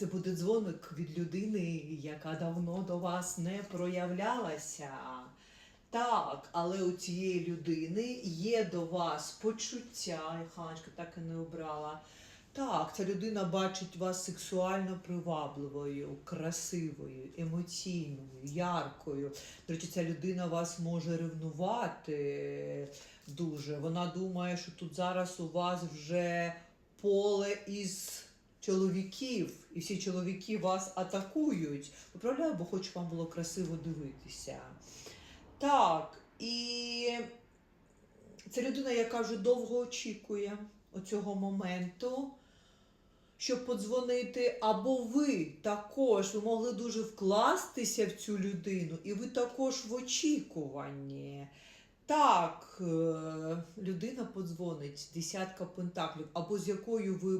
Це буде дзвоник від людини, яка давно до вас не проявлялася. Так, але у цієї людини є до вас почуття, і Ханочка так і не обрала. Так, ця людина бачить вас сексуально привабливою, красивою, емоційною, яркою. До речі, ця людина вас може ревнувати дуже. Вона думає, що тут зараз у вас вже поле із чоловіків, і всі чоловіки вас атакують. Поправляю, бо хочу вам було красиво дивитися. Так, і це людина, яка вже довго очікує оцього моменту, щоб подзвонити, або ви також, ви могли дуже вкластися в цю людину, і ви також в очікуванні. Так, е, людина подзвонить, десятка пентаклів, або з якою ви